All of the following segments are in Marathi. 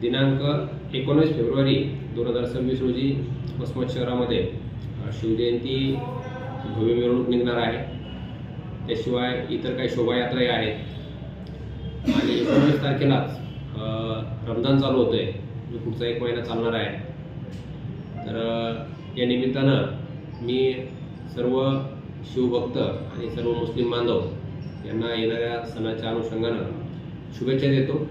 दिनांक एकोणीस फेब्रुवारी दोन हजार सव्वीस रोजी वसमत शहरामध्ये शिवजयंती भव्य मिरवणूक निघणार आहे. त्याशिवाय इतर काही शोभायात्राही आहेत. आणि एकोणीस तारखेलाच रमजान चालू होतं आहे जो पुढचा एक महिना चालणार आहे. तर या निमित्तानं मी सर्व शिवभक्त आणि सर्व मुस्लिम बांधव यांना येणाऱ्या सणाच्या अनुषंगानं शुभेच्छा देतो.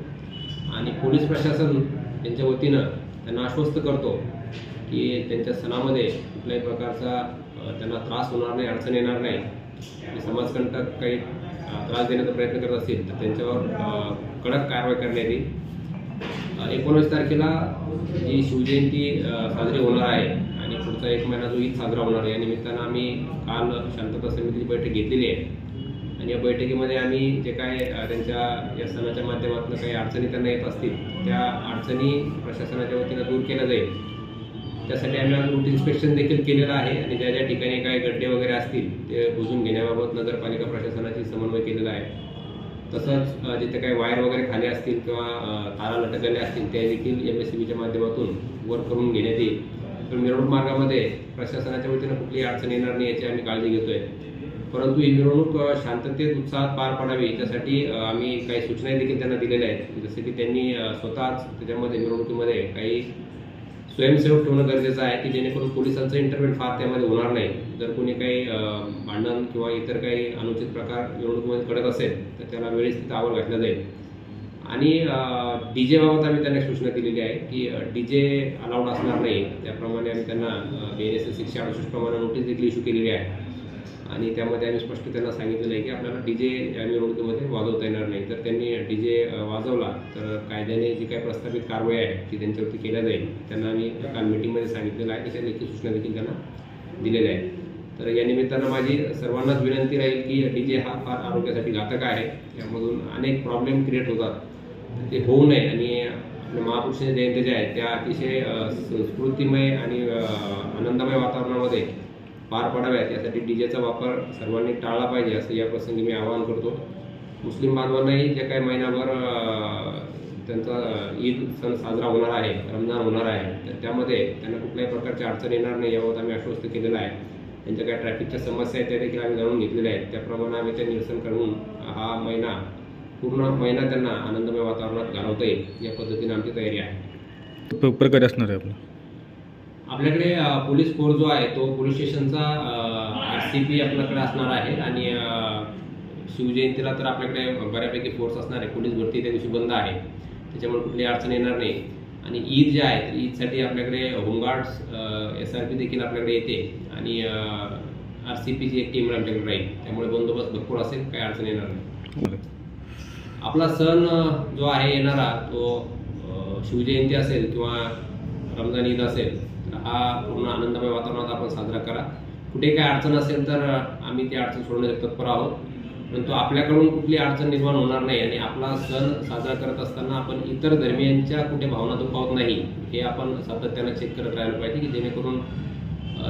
आणि पोलीस प्रशासन त्यांच्या वतीनं त्यांना आश्वस्त करतो की त्यांच्या सणामध्ये कुठल्याही प्रकारचा त्यांना त्रास होणार नाही अडचण येणार नाही. आणि समाजकंटक काही त्रास देण्याचा प्रयत्न करत असतील तर त्यांच्यावर कडक कारवाई करण्यात येईल. एकोणीस तारखेला जी शिवजयंती साजरी होणार आहे आणि पुढचा एक महिना जो ईद साजरा होणार आहे या निमित्तानं आम्ही काल शांतता समितीची बैठक घेतलेली आहे. आणि या बैठकीमध्ये आम्ही जे काय त्यांच्या या सणाच्या माध्यमातून काही अडचणी त्यांना येत असतील त्या अडचणी प्रशासनाच्या वतीनं दूर केल्या जाईल. त्यासाठी आम्ही आज रूट इन्स्पेक्शन देखील केलेलं आहे आणि ज्या ज्या ठिकाणी काही गड्डे वगैरे असतील ते बुजून घेण्याबाबत नगरपालिका प्रशासनाशी समन्वय केलेला आहे. तसंच जिथे काही वायर वगैरे खाली असतील किंवा तारा लटकलेल्या असतील त्या देखील एम एस सी बीच्या माध्यमातून वर करून घेण्यात येईल. तर मिरवणूक मार्गामध्ये प्रशासनाच्या वतीनं कुठलीही अडचण येणार नाही याची आम्ही काळजी घेतोय. परंतु ही मिरवणूक शांततेत उत्साहात पार पाडावी याच्यासाठी आम्ही काही सूचना देखील त्यांना दिलेल्या आहेत. जसे की त्यांनी स्वतःच त्याच्यामध्ये मिरवणुकीमध्ये काही स्वयंसेवक ठेवणं गरजेचं आहे की जेणेकरून पोलिसांचं इंटरव्हेंट फार त्यामध्ये होणार नाही. जर कोणी काही भांडण किंवा इतर काही अनुचित प्रकार निवडणुकीमध्ये घडत असेल तर त्याला वेळेस तिथं आवर घातला जाईल. आणि डी जेबाबत आम्ही त्यांना सूचना दिलेली आहे की डी जे अलाउड असणार नाही. त्याप्रमाणे आम्ही त्यांना बी एन एस एस शिक्षा अडुसष्ट प्रमाणे नोटीस देखील इश्यू केलेली आहे. आणि त्यामध्ये आम्ही स्पष्ट त्यांना सांगितलेलं आहे की आपल्याला डी जे या निवडणुकीमध्ये वाजवता येणार नाही. तर त्यांनी डी जे वाजवला. तर कायद्याने जी काही प्रस्तावित कारवाई आहे ती त्यांच्यावरती केल्या जाईल. त्यांना आम्ही काल मीटिंगमध्ये सांगितलेलं आहे. त्याच्या देखील सूचना देखील त्यांना दिलेल्या आहेत तर या निमित्तानं माझी सर्वांनाच विनंती राहील की डी जे हा फार आरोग्यासाठी घातक आहे. यामधून अनेक प्रॉब्लेम क्रिएट होतात. ते होऊ नये. आणि महापुरुषांच्या जयंती ज्या आहेत. त्या अतिशय स्फूर्तिमय आणि आनंदमय वातावरणामध्ये पार पडाव्यात यासाठी डीजेचा वापर सर्वांनी टाळला पाहिजे असं या प्रसंगी मी आवाहन करतो. मुस्लिम बांधवांनाही जे काही महिनाभर त्यांचा ईद सण साजरा होणार आहे रमजान होणार आहे तर त्यामध्ये त्यांना कुठल्याही प्रकारची अडचण येणार नाही याबाबत आम्ही आश्वस्त केलेलं आहे. त्यांच्या काही ट्रॅफिकच्या समस्या आहेत त्या देखील आम्ही जाणून घेतलेल्या आहेत. त्याप्रमाणे आम्ही ते निरसन करून हा महिना पूर्ण महिना त्यांना आनंदमय वातावरणात घालवता येईल या पद्धतीने आमची तयारी आहे. प्रकारे असणार आहे आपलं. आपल्याकडे पोलीस फोर्स जो आहे तो पोलीस स्टेशनचा आर सी पी आपल्याकडे असणार आहे आणि शिवजयंतीला तर आपल्याकडे बऱ्यापैकी फोर्स असणार आहे. पोलीस भरती त्या दिवशी बंद आहे. त्याच्यामुळे कुठली अडचण येणार नाही. आणि ईद जे आहे तर ईदसाठी आपल्याकडे होमगार्ड्स एस आर पी देखील आपल्याकडे येते. आणि आर सी पीची एक टीम आमच्याकडे राहील. त्यामुळे बंदोबस्त भरपूर असेल काही अडचण येणार नाही. आपला सण जो आहे येणारा तो शिवजयंती असेल किंवा रमजान ईद असेल तर हा पूर्ण आनंदमय वातावरणात आपण साजरा करा. कुठे काय अडचण असेल तर आम्ही ती अडचण सोडण्यासाठी तत्पर आहोत. परंतु आपल्याकडून कुठली अडचण निर्माण होणार नाही आणि आपला सण साजरा करत असताना आपण इतर धर्मियांच्या कुठे भावना दुखावत नाही हे आपण सातत्यानं चेक करत राहिलं पाहिजे की जेणेकरून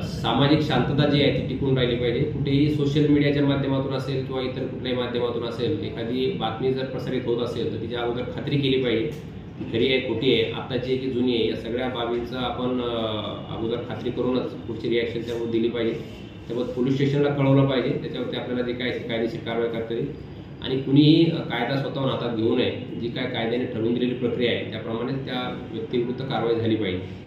सामाजिक शांतता जी आहे ती टिकून राहिली पाहिजे. कुठेही सोशल मीडियाच्या माध्यमातून असेल किंवा इतर कुठल्याही माध्यमातून असेल एखादी बातमी जर प्रसारित होत असेल तर तिच्या अगोदर खात्री केली पाहिजे. ती खरी आहे खोटी आहे आत्ताची आहे की जुनी आहे या सगळ्या बाबींचा आपण अगोदर खात्री करूनच पुढची रिॲक्शन त्यावर दिली पाहिजे. त्यामुळे पोलीस स्टेशनला कळवलं पाहिजे त्याच्यावरती आपल्याला जे काय कायदेशीर कारवाई करता येईल. आणि कुणीही कायदा स्वतःहून हातात घेऊ नये जी काय कायद्याने ठरवून दिलेली प्रक्रिया आहे त्याप्रमाणे त्या व्यक्तीविरुद्ध कारवाई झाली पाहिजे.